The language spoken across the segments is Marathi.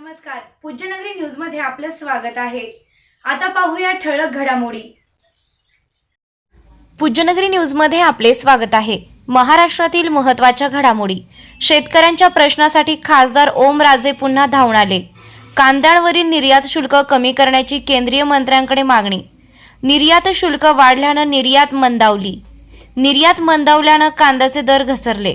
नमस्कार. पूज्यनगरी न्यूजमध्ये आपलं स्वागत आहे. आता पाहूया ठळक घडामोडी. पूज्यनगरी न्यूजमध्ये आपले स्वागत आहे. महाराष्ट्रातील महत्त्वाच्या घडामोडी. शेतकऱ्यांच्या प्रश्नासाठी खासदार ओमराजे पुन्हा धावून आले. कांद्यांवरील निर्यात शुल्क कमी करण्याची केंद्रीय मंत्र्यांकडे मागणी. निर्यात शुल्क वाढल्यानं निर्यात मंदावली. निर्यात मंदावल्यानं कांद्याचे दर घसरले.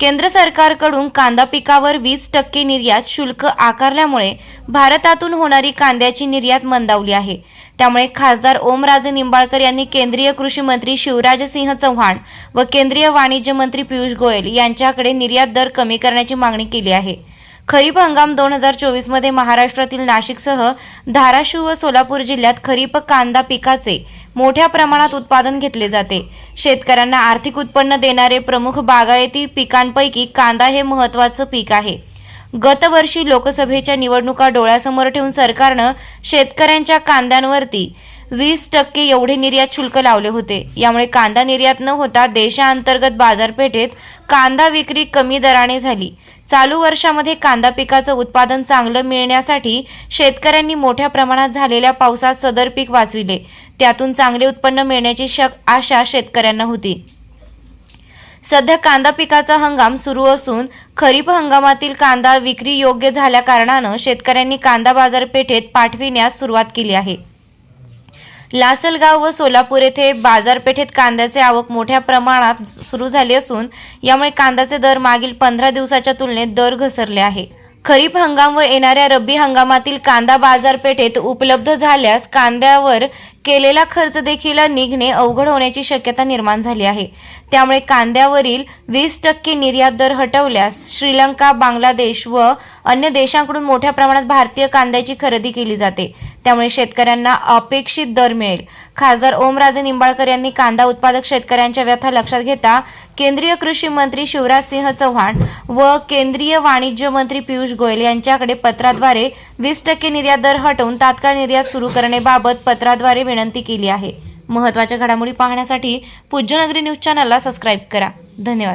केंद्र सरकारकडून कांदा पिकावर वीस टक्के निर्यात शुल्क आकारल्यामुळे भारतातून होणारी कांद्याची निर्यात मंदावली आहे. त्यामुळे खासदार ओमराजे निंबाळकर यांनी केंद्रीय कृषी मंत्री शिवराजसिंह चव्हाण व केंद्रीय वाणिज्य मंत्री पियुष गोयल यांच्याकडे निर्यात दर कमी करण्याची मागणी केली आहे. खरीप हंगाम दोन हजार चोवीसमध्ये महाराष्ट्रातील नाशिकसह धाराशिव व सोलापूर जिल्ह्यात खरीप कांदा पिकाचे मोठ्या प्रमाणात उत्पादन घेतले जाते. शेतकऱ्यांना आर्थिक उत्पन्न देणारे प्रमुख बागायती पिकांपैकी कांदा हे महत्त्वाचं पीक आहे. गतवर्षी लोकसभेच्या निवडणुका डोळ्यासमोर ठेवून सरकारनं शेतकऱ्यांच्या कांद्यांवरती वीस टक्के एवढे निर्यात शुल्क लावले होते. यामुळे कांदा निर्यात न होता देशांतर्गत बाजारपेठेत कांदा विक्री कमी दराने झाली. चालू वर्षामध्ये कांदा पिकाचं उत्पादन चांगलं मिळण्यासाठी शेतकऱ्यांनी मोठ्या प्रमाणात झालेल्या पावसात सदर पीक वाचविले. त्यातून चांगले उत्पन्न मिळण्याची शक आशा शेतकऱ्यांना होती. सध्या कांदा पिकाचा हंगाम सुरू असून खरीप हंगामातील कांदा विक्री योग्य झाल्या कारणानं शेतकऱ्यांनी कांदा बाजारपेठेत पाठविण्यास सुरुवात केली आहे. लासलगाव व सोलापूर येथे बाजारपेठेत कांद्याचे आवक मोठ्या प्रमाणात सुरू झाली असून यामुळे कांद्याचे दर मागील पंधरा दिवसाच्या तुलनेत दर घसरले आहे. खरीप हंगाम व येणाऱ्या रब्बी हंगामातील कांदा बाजारपेठेत उपलब्ध झाल्यास कांद्यावर केलेला खर्च देखील निघणे अवघड होण्याची शक्यता निर्माण झाली आहे. त्यामुळे कांद्यावरील वीस टक्के निर्यात दर हटवल्यास श्रीलंका बांगलादेश व अन्य देशांकडून मोठ्या प्रमाणात भारतीय कांद्याची खरेदी केली जाते. त्यामुळे शेतकऱ्यांना अपेक्षित दर मिळेल. खासदार ओमराजे निंबाळकर यांनी कांदा उत्पादक शेतकऱ्यांच्या व्यथा लक्षात घेता केंद्रीय कृषी मंत्री शिवराजसिंह चव्हाण व केंद्रीय वाणिज्य मंत्री पियुष गोयल यांच्याकडे पत्राद्वारे वीस टक्के निर्यात दर हटवून तात्काळ निर्यात सुरू करण्याबाबत पत्राद्वारे विनंती केली आहे. महत्त्वाच्या घडामोडी पाहण्यासाठी पूज्यनगरी न्यूज चॅनलला सबस्क्राईब करा. धन्यवाद.